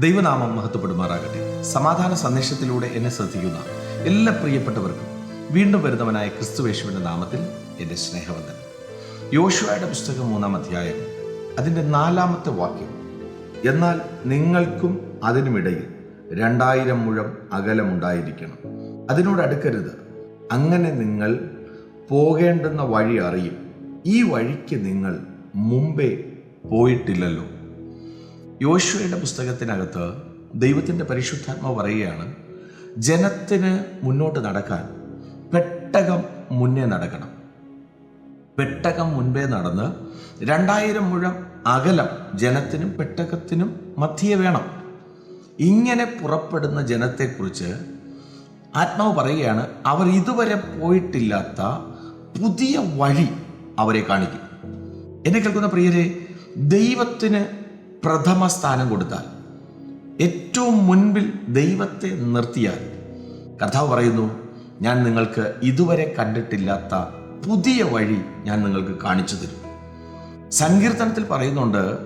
ദൈവനാമം മഹത്വപ്പെടുമാറാകട്ടെ. സമാധാന സന്ദേശത്തിലൂടെ എന്നെ ശ്രദ്ധിക്കുന്ന എല്ലാ പ്രിയപ്പെട്ടവർക്കും വീണ്ടും വരുന്നവനായ ക്രിസ്തുവേശുവിന്റെ നാമത്തിൽ എന്റെ സ്നേഹവന്ദൻ യോശുവയുടെ പുസ്തകം മൂന്നാം അധ്യായം അതിന്റെ നാലാമത്തെ വാക്യം എന്നാൽ നിങ്ങൾക്കും അതിനുമിടയിൽ രണ്ടായിരം മുഴം അകലമുണ്ടായിരിക്കണം. അതിനോട് അടുക്കരുത്. അങ്ങനെ നിങ്ങൾ പോകേണ്ടുന്ന വഴി അറിയും. ഈ വഴിക്ക് നിങ്ങൾ മുമ്പേ പോയിട്ടില്ലല്ലോ. യോശുവയുടെ പുസ്തകത്തിനകത്ത് ദൈവത്തിന്റെ പരിശുദ്ധാത്മാവ് പറയുകയാണ് ജനത്തിന് മുന്നോട്ട് നടക്കാൻ പെട്ടകം മുന്നേ നടക്കണം. പെട്ടകം മുൻപേ നടന്ന് രണ്ടായിരം മുഴം അകലം ജനത്തിനും പെട്ടകത്തിനും മധ്യേ വേണം. ഇങ്ങനെ പുറപ്പെടുന്ന ജനത്തെക്കുറിച്ച് ആത്മാവ് പറയുകയാണ് അവർ ഇതുവരെ പോയിട്ടില്ലാത്ത പുതിയ വഴി അവരെ കാണിക്കും. എന്നെ കേൾക്കുന്ന പ്രിയരെ ദൈവത്തിന് പ്രഥമ സ്ഥാനം കൊടുത്താൽ ഏറ്റവും മുൻപിൽ ദൈവത്തെ നിർത്തിയാൽ കഥ പറയുന്നു ഞാൻ നിങ്ങൾക്ക് ഇതുവരെ കണ്ടിട്ടില്ലാത്ത പുതിയ വഴി ഞാൻ നിങ്ങൾക്ക് കാണിച്ചു തരും. സങ്കീർത്തനത്തിൽ പറയുന്നുണ്ട്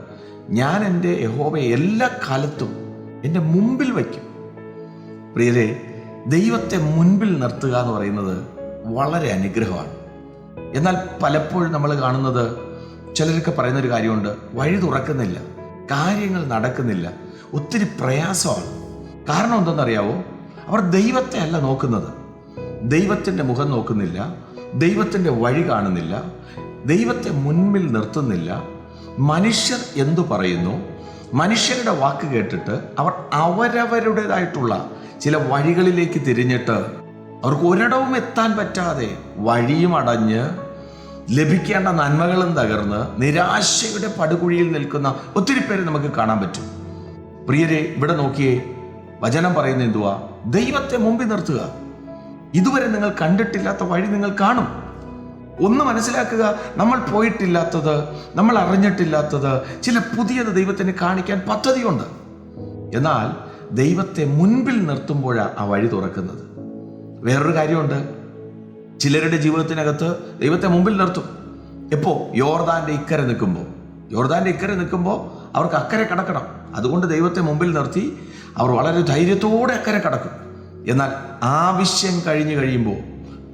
ഞാൻ എന്റെ യഹോബയെ എല്ലാ കാലത്തും എന്റെ മുമ്പിൽ വയ്ക്കും. പ്രിയരെ ദൈവത്തെ മുൻപിൽ നിർത്തുക എന്ന് പറയുന്നത് വളരെ അനുഗ്രഹമാണ്. എന്നാൽ പലപ്പോഴും നമ്മൾ കാണുന്നത് ചിലരൊക്കെ പറയുന്നൊരു കാര്യമുണ്ട് വഴി തുറക്കുന്നില്ല. കാര്യങ്ങൾ നടക്കുന്നില്ല. ഒത്തിരി പ്രയാസമാണ്. കാരണം എന്തെന്നറിയാവോ? അവർ ദൈവത്തെ അല്ല നോക്കുന്നത്. ദൈവത്തിന്റെ മുഖം നോക്കുന്നില്ല. ദൈവത്തിന്റെ വഴി കാണുന്നില്ല. ദൈവത്തെ മുൻപിൽ നിർത്തുന്നില്ല. മനുഷ്യർ എന്തു പറയുന്നു? മനുഷ്യരുടെ വാക്ക് കേട്ടിട്ട് അവർ അവരവരുടേതായിട്ടുള്ള ചില വഴികളിലേക്ക് തിരിഞ്ഞിട്ട് അവർക്ക് ഒരിടവും എത്താൻ പറ്റാതെ വഴിയും അടഞ്ഞ് ലഭിക്കേണ്ട നന്മകളും തകർന്ന് നിരാശയുടെ പടുകുഴിയിൽ നിൽക്കുന്ന ഒത്തിരി പേരെ നമുക്ക് കാണാൻ പറ്റും. പ്രിയരെ ഇവിടെ നോക്കിയേ വചനം പറയുന്ന എന്തുവാ? ദൈവത്തെ മുമ്പിൽ നിർത്തുക. ഇതുവരെ നിങ്ങൾ കണ്ടിട്ടില്ലാത്ത വഴി നിങ്ങൾ കാണും. ഒന്ന് മനസ്സിലാക്കുക നമ്മൾ പോയിട്ടില്ലാത്തത് നമ്മൾ അറിഞ്ഞിട്ടില്ലാത്തത് ചില പുതിയത് ദൈവത്തിന് കാണിക്കാൻ പദ്ധതിയുണ്ട്. എന്നാൽ ദൈവത്തെ മുൻപിൽ നിർത്തുമ്പോഴാണ് ആ വഴി തുറക്കുന്നത്. വേറൊരു കാര്യമുണ്ട്. ചിലരുടെ ജീവിതത്തിനകത്ത് ദൈവത്തെ മുമ്പിൽ നിർത്തും. എപ്പോ? യോർദാന്റെ ഇക്കരെ നിൽക്കുമ്പോൾ യോർദാന്റെ ഇക്കരെ നിൽക്കുമ്പോൾ അവർക്ക് അക്കരെ കടക്കണം. അതുകൊണ്ട് ദൈവത്തെ മുമ്പിൽ നിർത്തി അവർ വളരെ ധൈര്യത്തോടെ അക്കരെ കടക്കും. എന്നാൽ ആവശ്യം കഴിഞ്ഞു കഴിയുമ്പോൾ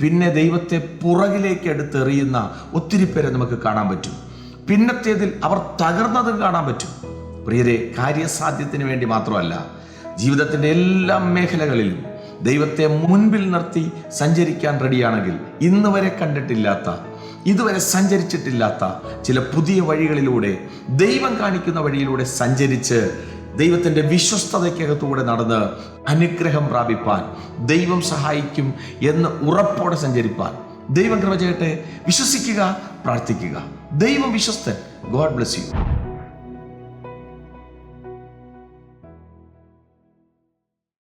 പിന്നെ ദൈവത്തെ പുറകിലേക്ക് എടുത്തെറിയുന്ന ഒത്തിരി പേരെ നമുക്ക് കാണാൻ പറ്റും. പിന്നത്തേതിൽ അവർ തകർന്നതും കാണാൻ പറ്റും. പ്രിയരെ കാര്യസാധ്യത്തിന് വേണ്ടി മാത്രമല്ല ജീവിതത്തിന്റെ എല്ലാ മേഖലകളിലും ദൈവത്തെ മുൻപിൽ നിർത്തി സഞ്ചരിക്കാൻ റെഡിയാണെങ്കിൽ ഇന്ന് വരെ കണ്ടിട്ടില്ലാത്ത ഇതുവരെ സഞ്ചരിച്ചിട്ടില്ലാത്ത ചില പുതിയ വഴികളിലൂടെ ദൈവം കാണിക്കുന്ന വഴിയിലൂടെ സഞ്ചരിച്ച് ദൈവത്തിന്റെ വിശ്വസ്തതയ്ക്കകത്തൂടെ നടന്ന് അനുഗ്രഹം പ്രാപിപ്പാൻ ദൈവം സഹായിക്കും എന്ന് ഉറപ്പോടെ സഞ്ചരിപ്പാൻ. ദൈവം കൃപ ചെയ്യട്ടെ. വിശ്വസിക്കുക പ്രാർത്ഥിക്കുക. ദൈവം വിശ്വസ്തൻ. God bless you.